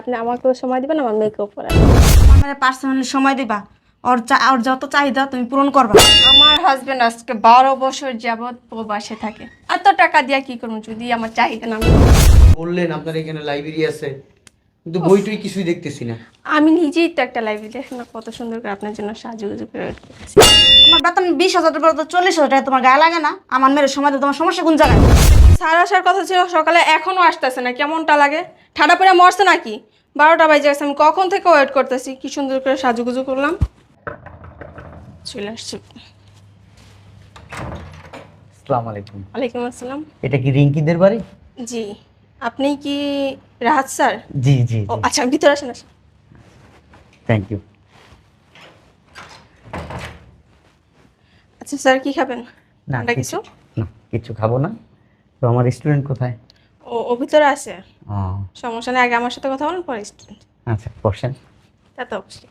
আপনি আমাকেও সময় দিবেন আমার মেয়েকেও পড়াবেন। আমার পার্সোনালি সময় দিবা। ওর চা ওর যত চাহিদা তুমি পূরণ করবা। আমার হাজবেন্ড আজকে বারো বছর যাবৎ প্রবাসে থাকে। এত টাকা দিয়া কি করব যদি আমার চাহিদা না? বললেন আপনার এখানে লাইব্রেরি আছে। কিন্তু বই টই কিছুই দেখতেছি না। আমি নিজেই তো একটা লাইব্রেরি দেখেন কত সুন্দর করে আপনার জন্য সাজুগুজু করে করতেছি। তোমার বেতন বিশ হাজার টাকা তো চল্লিশ হাজার টাকা তোমার গায়ে লাগে না। আমার মেয়ের সময় দিতে তোমার সমস্যা কোন জায়গায়? স্যার আসার কথা ছিল সকালে এখনও আসতেছে না। কেমনটা লাগে? ঠাডা পরে মরছে নাকি? বারোটা বাজে গেছে আমি কখন থেকে ওয়েট করতেছি? কি সুন্দর করে সাজুগুজু করলাম। চলে আসছি। আসসালামু আলাইকুম। ওয়ালাইকুম আসসালাম। এটা কি রিঙ্কিদের বাড়ি? জি। আপনি কি রাহাত স্যার? জি জি ও আচ্ছা ভিতরে আসেন আসেন। থ্যাংক ইউ আচ্ছা স্যার কি খাবেন? না কিছু? না কিছু খাব না। তো আমার স্টুডেন্ট কোথায়? ও ও ভিতরে আছে। ও। সমস্যা নেই আগে আমার সাথে কথা বলুন পরে স্টুডেন্ট আচ্ছা বসেন। তা তো অবশ্যই।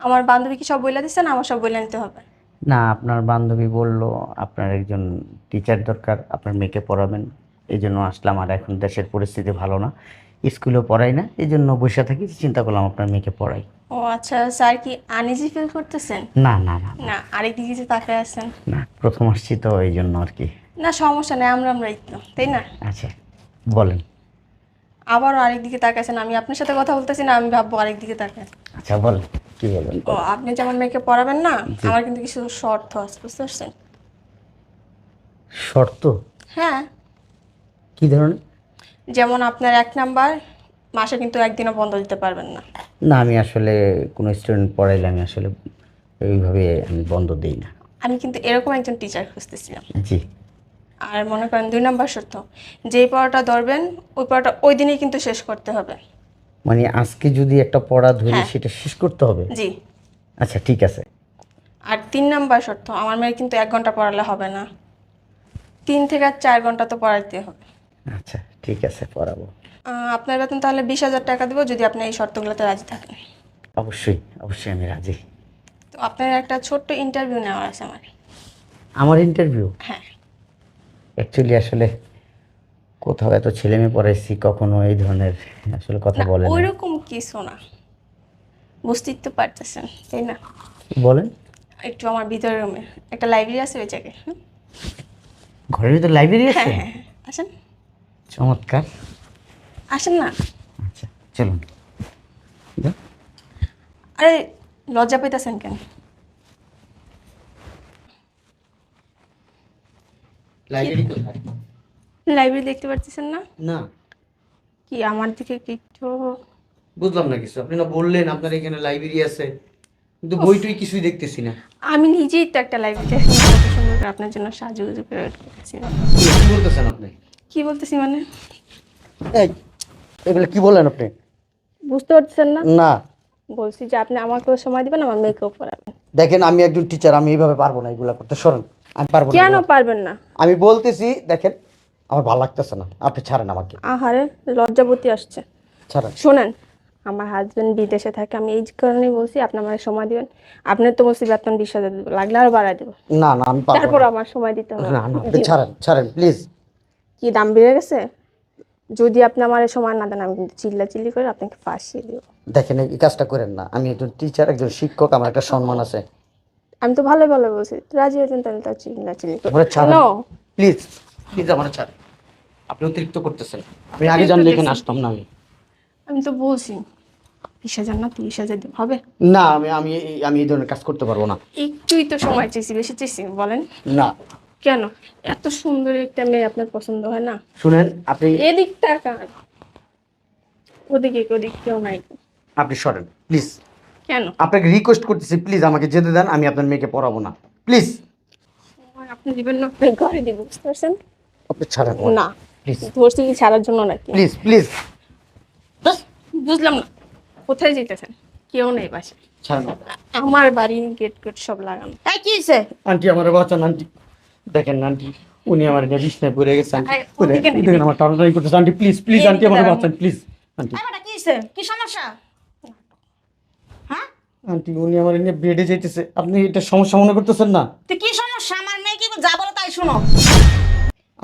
আমার বান্ধবী কি সব বইলা দিচ্ছে না আমার সব বইলা নিতে হবে? না আপনার বান্ধবী বলল আপনার একজন টিচার দরকার আপনার মেয়েকে পড়াবেন। এই জন্য আসলাম আর এখন দেশের পরিস্থিতি ভালো না। স্কুলেও পড়াই না এই জন্য বসে থাকি চিন্তা করলাম আপনার মেয়েকে পড়াই। ও আচ্ছা স্যার কি আনইজি ফিল করতেছেন? না না না না। আরেক দিকে যে তাকায় আছেন। না প্রথম আসছি তো এই জন্য আর কি। না সমস্যা নেই আমরা আমরাই তো তাই না? আচ্ছা বলেন। আবারও আরেক দিকে তাকাইছেন আমি আপনার সাথে কথা বলতেছি না আমি ভাববো আরেক দিকে তাকায়। আচ্ছা বলেন কি বলেন? ও আপনি যেমন মেয়েকে পড়াবেন না আমার কিন্তু কিছু শর্ত আছে বুঝতে পারছেন? শর্ত? হ্যাঁ। কি ধরনের? যেমন আপনার এক নাম্বার মাসে কিন্তু একদিনও বন্ধ দিতে পারবেন না। না আমি আসলে কোনো স্টুডেন্ট পড়াইলে আমি আসলে এইভাবে আমি বন্ধ দিই না। আমি কিন্তু এরকম একজন টিচার খুঁজতেছিলাম। জি। আর মনে করেন দুই নাম্বার শর্ত যেই পড়াটা ধরবেন ওই পড়াটা ওই দিনেই কিন্তু শেষ করতে হবে। মানে আজকে যদি একটা পড়া ধরি হ্যাঁ। সেটা শেষ করতে হবে? জি। আচ্ছা ঠিক আছে। আর তিন নাম্বার শর্ত আমার মেয়ে কিন্তু এক ঘণ্টা পড়ালে হবে না। তিন থেকে আর চার ঘণ্টা তো পড়াইতে হবে। আচ্ছা। ঠিক আছে পড়াবো। আপনার বেতন তাহলে বিশ হাজার টাকা দেবো যদি আপনি এই শর্তগুলোতে রাজি থাকেন। অবশ্যই অবশ্যই আমি রাজি। তো আপনার একটা ছোট্ট ইন্টারভিউ নেওয়ার আছে আমার। আমার ইন্টারভিউ হ্যাঁ। অ্যাকচুয়ালি আসলে কোথাও এত ছেলে মেয়ে পড়াইছি কখনো এই ধরনের আসলে কথা না ওই রকম কিছু না। বুঝতেই তো পারতেছেন তাই না? বলেন। একটু আমার ভিতরের রুমে একটা লাইব্রেরি আছে ওই জায়গায়? ঘরের ভিতরে লাইব্রেরি আছে? হ্যাঁ হ্যাঁ আসেন। চমৎকার। আসেন না। আচ্ছা চলুন। আরে লজ্জা পাইতেছেন কেন? লাইব্রেরি কোথায় লাইব্রেরি দেখতে পারতেছেন না? না। কি আমার দিকে কি একটু বুঝলাম না কিছু। আপনি না বললেন আপনার এখানে লাইব্রেরি আছে। কিন্তু বই টই কিছুই দেখতেছি না। আমি নিজেই তো একটা লাইব্রেরি আপনার জন্য সাজুগুজু করে কি কি বলতেছেন আপনি? কি বলতেছি মানে? এই এগুলো কি বলেন আপনি? বুঝতে পারছেন না? না। বলছি যে আপনি আমাকেও সময় দিবেন আমার মেয়েকেও পড়াবেন। দেখেন আমি একজন টিচার আমি এইভাবে পারব না এগুলো করতে। সরেন আমি পারব না কেন পারবেন না? আমি বলতেছি দেখেন আমার ভালো লাগতেছে না। আপনি ছাড়েন আমাকে। আহারে লজ্জাবতী আসছে। ছাড়েন। শোনেন আমার হাজবেন্ড বিদেশে থাকে আমি এই কারণেই বলছি আপনি আমার সময় দিবেন। আপনি তো বলছি বেতন বিশ হাজার দেবো লাগলে আরও বাড়াই দেবো। না না আমি পারব তারপর আমার সময় দিতে হবে। না না আপনি ছাড়েন ছাড়েন প্লিজ কি দাম বেড়ে গেছে? যদি আপনি আমার সময় না দেন আমি কিন্তু চিল্লা চিল্লি করে আপনাকে ফাঁসিয়ে দিব। দেখেন এই কাজটা করেন না। আমি একজন টিচার একজন শিক্ষক আমার একটা সম্মান আছে। আমি তো ভালো ভালো বলছি। রাজি হয়েছেন তাহলে তো চিল্লা চিল্লি ছাড়েন। প্লিজ প্লিজ আমার ছাড়েন। আপনি অতিরিক্ত করতেছেন। আমি আগে জানলে এখানে আসতাম না আমি। আমি তো বলছি বিশ হাজার না তিরিশ হাজার হবে। না আমি আমি আমি এই ধরনের কাজ করতে পারব না। একটুই তো সময় চেয়েছি বেশি চেয়েছি বলেন। না। কেন? এত সুন্দর একটা মেয়ে আপনার পছন্দ হয় না? শুনেন আপনি এদিক তাকান ওদিকে ওদিক কেউ নাই। আপনি সরেন প্লিজ কেন? আপনাকে রিকোয়েস্ট করতেছি প্লিজ আমাকে যেতে দেন আমি আপনার মেয়েকে পড়াবো না। প্লিজ আপনি দিবেন না আপনি ঘরে দিব বুঝতে পারছেন? আপনি ছাড়েন না প্লিজ ধরছি কি ছাড়ার জন্য নাকি? প্লিজ প্লিজ বুঝলাম না কোথায় যেতেছেন? কেউ নেই পাশে ছাড়েন। আমার বাড়ি গেট গেট সব লাগানো। এই কি আন্টি আমার বাঁচান আন্টি দেখেন আন্টি উনি আমার এটা বিছনায় পড়ে গেছে আন্টি। দেখেন আমার টানাটানি করতেছে আন্টি প্লিজ প্লিজ আন্টি দাঁড়ান। বাঁচান প্লিজ আন্টি। কি সমস্যা? হ্যাঁ? আন্টি উনি আমার নিয়ে বেডে যাইতেছে। আপনি এটা সমস্যা মনে করতেছেন না? তো কি সমস্যা? আমার মেয়ে কি যা বলো তাই শোনো।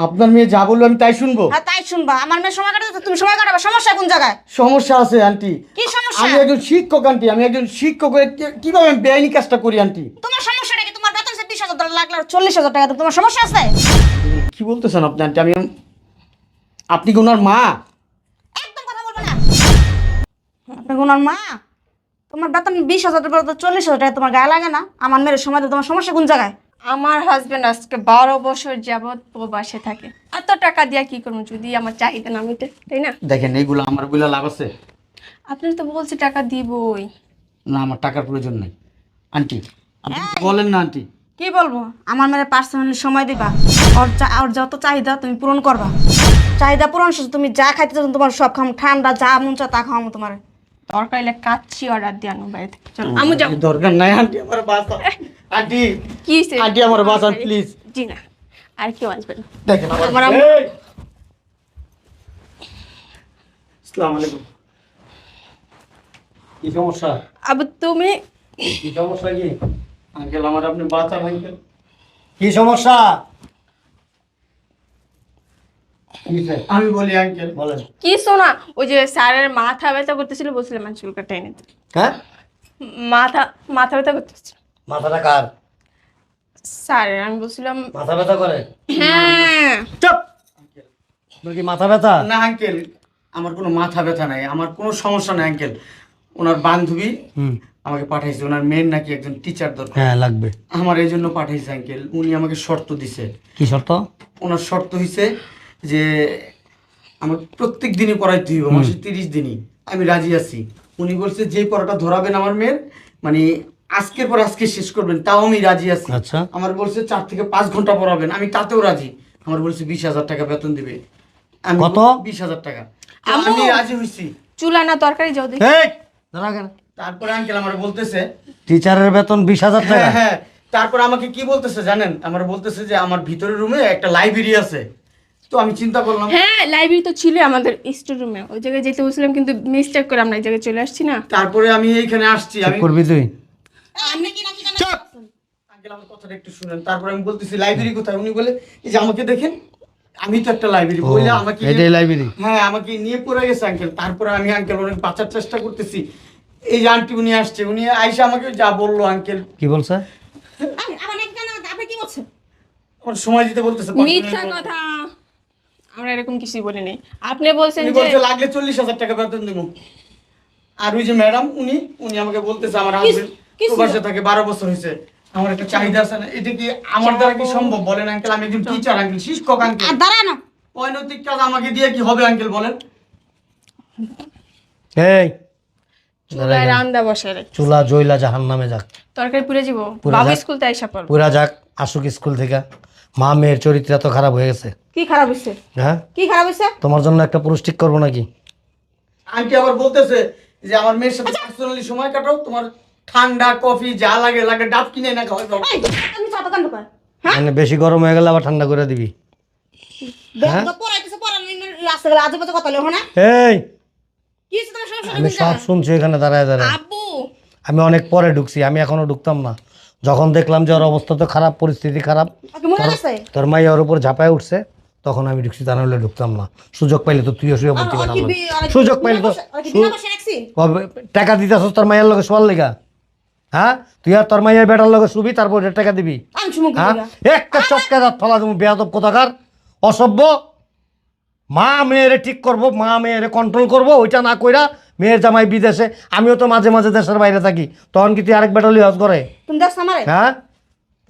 আপনার মেয়ে যা বলল আমি তাই শুনব? হ্যাঁ তাই শুনবা। আমার মেয়ে সময় কাটাতে তুমি সময় কাটাবে। সমস্যা কোন জায়গায়? সমস্যা আছে আন্টি। কি সমস্যা? আমি একজন শিক্ষক আন্টি। আমি একজন শিক্ষক কীভাবে আমি বেআইনি কাজটা করি আন্টি? তোমার টাকা লাগল চল্লিশ হাজার টাকা দেবো। তোমার সমস্যা আছে? কি বলতেছেন আপনি আন্টি? আমি আপনি কি ওনার মা? একদম কথা বলবে না। ওনার মা? তোমার বেতন বিশ হাজার টাকা তো চল্লিশ হাজার টাকা তোমার গায়ে লাগে না। আমার মেয়ের সময়। তোমার সমস্যা কোন জায়গায়? আমার হাজবেন্ড আজকে বারো বছর যাবৎ প্রবাসে থাকে। এত টাকা দিয়া কি করব যদি আমার চাহিদা না মিটে তাই না? দেখেন এইগুলো আমার বলে লাভ আছে। আপনি তো বলছি টাকা দিবই। না আমার টাকার প্রয়োজন নেই। আন্টি আপনি বলেন না আন্টি। কি বলব? আমার মেয়ের পার্সোনালি সময় দিবা। ওর ওর যত চাহিদা তুমি পূরণ করবা। চাহিদা পূরণ শেষে তুমি যা খাইতে চাও তুমি সব খাম ঠান্ডা যা মন চাও তা খাওয়াবো তোমার। দরকার হলে কাচ্ছি অর্ডার দিয়ে আনো থেকে চলো আমি যাব। দরকার নাই আন্টি আমার বাসা আন্টি কি হইছে? আন্টি আমার বাঁচান প্লিজ। জি না। আর কেউ আসবে না। দেখেন আমার আমার আম্মু- এই! আসসালামু আলাইকুম। কি সমস্যা? আবু তুমি কি সমস্যা কি? আঙ্কেল আমার আপনি বাঁচান আঙ্কেল। কি সমস্যা? আমি বলি আঙ্কেল। বলেন। কি শোনা ওই যে স্যারের মাথা ব্যথা করতেছিল বলছিলাম চুল হ্যাঁ? মাথা মাথা ব্যথা করতেছিল। মাথাটা কার? স্যারের আমি বলছিলাম মাথা ব্যথা করে? হ্যাঁ। চুপ! কি মাথা ব্যথা? না আঙ্কেল আমার কোনো মাথা ব্যথা নাই আমার কোনো সমস্যা নাই আঙ্কেল। ওনার বান্ধবী আমাকে পাঠাইছে ওনার মেয়ের নাকি একজন টিচার দরকার। হ্যাঁ লাগবে। আমার এই জন্য পাঠাইছে আঙ্কেল উনি আমাকে শর্ত দিছে। কি শর্ত? ওনার শর্ত হইছে যে আমার প্রত্যেক দিনই পড়াইতে হইব মাসে তিরিশ দিনই। আমি রাজি আছি। উনি বলছে যে পড়াটা ধরাবেন আমার মেয়ের মানে আজকের পর আজকে শেষ করবেন তাও আমি রাজি আছি। আচ্ছা। আমার বলছে চার থেকে পাঁচ ঘণ্টা পড়াবেন আমি তাতেও রাজি। আমার বলছে বিশ হাজার টাকা বেতন দিবে। আমি কত? বিশ হাজার টাকা। আমি রাজি হইছি। চুলা না তরকারি যাও দেখি। দাঁড়া তারপরে আঙ্কেল আমার বলতেছে টিচারের বেতন বিশ হাজার টাকা? হ্যাঁ হ্যাঁ। তারপর আমাকে কি বলতেছে জানেন? আমার বলতেছে যে আমার ভিতরের রুমে একটা লাইব্রেরি আছে। তো আমি চিন্তা করলাম হ্যাঁ লাইব্রেরি তো ছিল আমাদের স্টোর রুমে ওই জায়গায় যেতে বলছিলাম কিন্তু মিস্টেক করে আমরা এই জায়গায় চলে আসছি না। তারপরে আমি এইখানে আসছি। আমি করবি তুই। আঙ্কেল আমার কথাটা একটু শুনেন। তারপরে আমি বলতেছি লাইব্রেরি কোথায়? উনি বলে এই যে আমাকে দেখেন আমি তো একটা লাইব্রেরি বলে আমাকে এটাই লাইব্রেরি হ্যাঁ আমাকে নিয়ে পড়ে গেছে আঙ্কেল তারপরে আমি আঙ্কেল অনেক বাঁচার চেষ্টা করতেছি। এই যে আন্টি উনি আসছে উনি আইসা আমাকে যা বলল আঙ্কেল কি বলছে? আমার নাকি জানো আপনি কি বলছেন? আমার সময় দিতে বলতেছে মিথ্যা কথা। আমরা এরকম কিছুই বলিনি। আপনি বলছেন যে বলছে লাগলে চল্লিশ হাজার টাকা বেতন দেবো। আর ওই যে ম্যাডাম উনি উনি আমাকে বলতেছে আমার হাজবেন্ড প্রবাসে থাকে বারো বছর হয়েছে। আমার একটা চাহিদা আছে না এটা কি আমার দ্বারা কি সম্ভব? বলেন আঙ্কেল আমি একজন টিচার আঙ্কেল শিক্ষক আঙ্কেল আর দাঁড়ানো অনৈতিক কাজ আমাকে দিয়ে কি হবে আঙ্কেল বলেন। এই চুলায় রান্দা চুলা জইলা জাহান নামে যাক। তরকারি পুড়ে যাব। বাবু স্কুল থেকে আইসা পড়ব। পুরা যাক আসুক স্কুল থেকে। মা মেয়ের চরিত্র এত খারাপ হয়ে গেছে। কি খারাপ হয়েছে হ্যাঁ? কি খারাপ হয়েছে তোমার জন্য একটা পুরুষ ঠিক করব নাকি? আন্টি আবার বলতেছে যে আমার মেয়ের সাথে পার্সোনালি সময় কাটাও। তোমার ঠান্ডা কফি যা লাগে লাগে ডাব কিনে না খাওয়াই দাও। তুমি চাপা কর হ্যাঁ? মানে বেশি গরম হয়ে গেলে আবার ঠান্ডা করে দিবি। তো পড়াইতেছে পড়ানো রাস্তা গেলে আজে বাজে কথা লেখো না? এই কি হয়েছে তোমার সমস্যা আমি সব শুনছি এখানে দাঁড়ায় দাঁড়ায়। আব্বু! আমি অনেক পরে ঢুকছি আমি এখনও ঢুকতাম না। যখন দেখলাম যে ওর অবস্থা তো খারাপ পরিস্থিতি খারাপ তোর মাই ওর উপর ঝাঁপায় উঠছে তখন আমি ঢুকছি তা নাহলে ঢুকতাম না। সুযোগ পাইলে তো তুইও শুয়ে পড়তে সুযোগ পাইলে তো টাকা দিতেছ তোর মাইয়ের লগে শোয়ার লেগা? হ্যাঁ? তুই আর তোর মাইয়ের বেটার লগে শুবি তারপর টাকা দিবি? হ্যাঁ? একটা চটকা দাঁত ফলা তুমি বেয়াদব কোথাকার? অসভ্য! মা মেয়েরে ঠিক করব মা মেয়েরে কন্ট্রোল করব ওইটা না কইরা মেয়ের জামাই বিদেশে। আমিও তো মাঝে মাঝে দেশের বাইরে থাকি। তখন কি তুই আরেক বেটা লিহাজ করে? তুমি দেখছ আমারে? হ্যাঁ?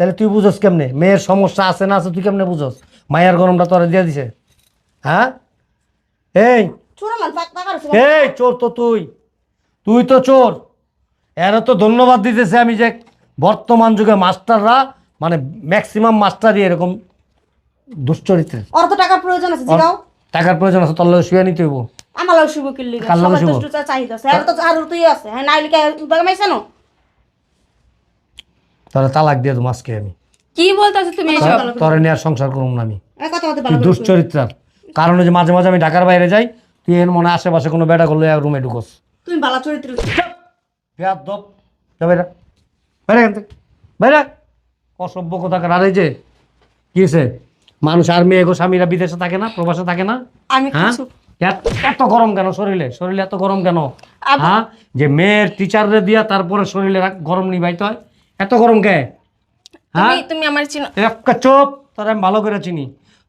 তাহলে তুই বুঝোস কেমনে? মেয়ের সমস্যা আছে না আছে তুই কেমনে বুঝোস? মায়ের গরমটা তোরা দিয়ে দিছে। হ্যাঁ? এই! এই চোর তো তুই। তুই তো চোর। এরা তো ধন্যবাদ দিতেছে আমি যে বর্তমান যুগে মাস্টাররা মানে ম্যাক্সিমাম মাস্টারই এরকম দুশ্চরিত্রের। তো টাকার প্রয়োজন আছে জিগাও। টাকার প্রয়োজন আছে তোর লগে শুয়ে নিতে হইব। আমার লাগ শুভ কিল্লি কার লগে শুভ? চাহিদা আছে আর তো আর তুই আছে হ্যাঁ নাইলে কে বাগা মাইছ না তাহলে তালাক দিয়ে দেবো আজকে আমি। কি বলতেছো তুমি এসব তোরে নিয়ে আর সংসার করুম না আমি। তুই দুশ্চরিত্রার কারণ যে মাঝে মাঝে আমি ঢাকার বাইরে যাই তুই এর মনে আশেপাশে কোনো বেটা করলে রুমে ঢুকোস। তুমি বালা চরিত্র। বেয়াদব। যা বাইরা। বাইরে এখান থেকে। বাইরে। অসভ্য কোথাকার আর এই যে কি হয়েছে মানুষ আর মেয়ে গো স্বামীরা বিদেশে থাকে না প্রবাসে থাকে না? আমি হ্যাঁ? কিছু এত- এত গরম কেন শরীরে? শরীরে এত গরম কেন? আব- হ্যাঁ? যে মেয়ের টিচাররে দিয়া তারপরে শরীরে রাখ- গরম নিবাইতে হয়। এত গরম কে? হ্যাঁ? তুমি তুমি আমার চিনো একটা চোপ তোরা আমি ভালো করে চিনি।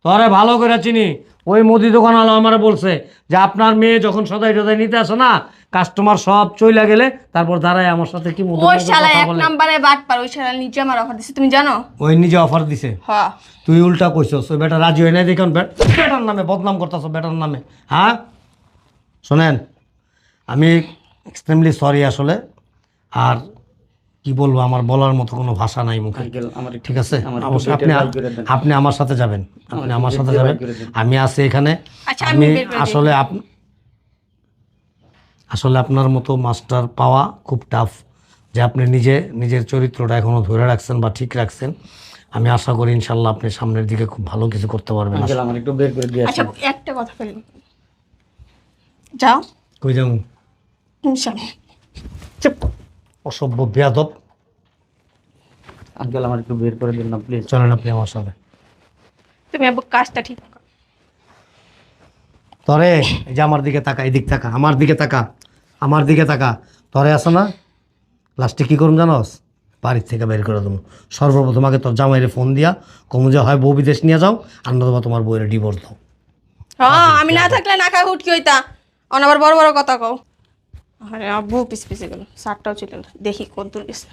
তোরা ভালো করে চিনি। ওই মুদি দোকান আলো আমার বলছে যে আপনার মেয়ে যখন সদাই টদাই নিতে আসে না কাস্টমার সব চইলা গেলে তারপর দাঁড়ায় আমার সাথে কি মুদি ওই শালা এক নাম্বারে বাট পার ওই শালা নিচে আমার অফার দিছে তুমি জানো? ওই নিজে অফার দিছে? হ্যাঁ তুই উল্টা কইছস ওই বেটা রাজি হয় নাই দেখুন বেটার নামে বদনাম করতেছ বেটার নামে। হ্যাঁ? শোনেন আমি এক্সট্রিমলি সরি আসলে। আর কি বলব আমার বলার মতো কোনো ভাষা নাই মুখে। ঠিক আছে? অবশ্যই আপনি। আপনি আমার সাথে যাবেন। আপনি আমার সাথে যাবেন। আমি আছি এখানে। আচ্ছা, আমি। আসলে আসলে আপনার মতো মাস্টার পাওয়া খুব টাফ যে আপনি নিজে নিজের চরিত্রটা এখনও ধরে রাখছেন বা ঠিক রাখছেন। আমি আশা করি ইনশাল্লাহ আপনি সামনের দিকে খুব ভালো কিছু করতে পারবেন। আমার একটু বের করে দিয়ে আচ্ছা একটা কথা বলি। যাও। কই যাব? ইনশাল্লাহ। চুপ। অসভ্য বেয়াদব। আঙ্কেল আমার একটু বের করে দিন না প্লিজ চলেন আপনি আমার সাথে। তুমি আবার কাজটা ঠিক তরে এই যে আমার দিকে তাকা এদিক তাকা আমার দিকে তাকা আমার দিকে তাকা। তরে আসো না। লাস্টে কী করুন জানোস? বাড়ির থেকে বের করে দেবো। সর্বপ্রথম আগে তোর জামাইরে ফোন দিয়া কমু যে হয় বউ বিদেশ নিয়ে যাও আর নতুবা তোমার বউয়ের ডিভোর্স দাও। হ্যাঁ আমি না থাকলে না খাই হুটকি হইতা। অন আবার বড় বড় কথা কও। আরে আব্বু পিস পিসে গেল। সারটাও চলে গেল দেখি কত দূর গেছে।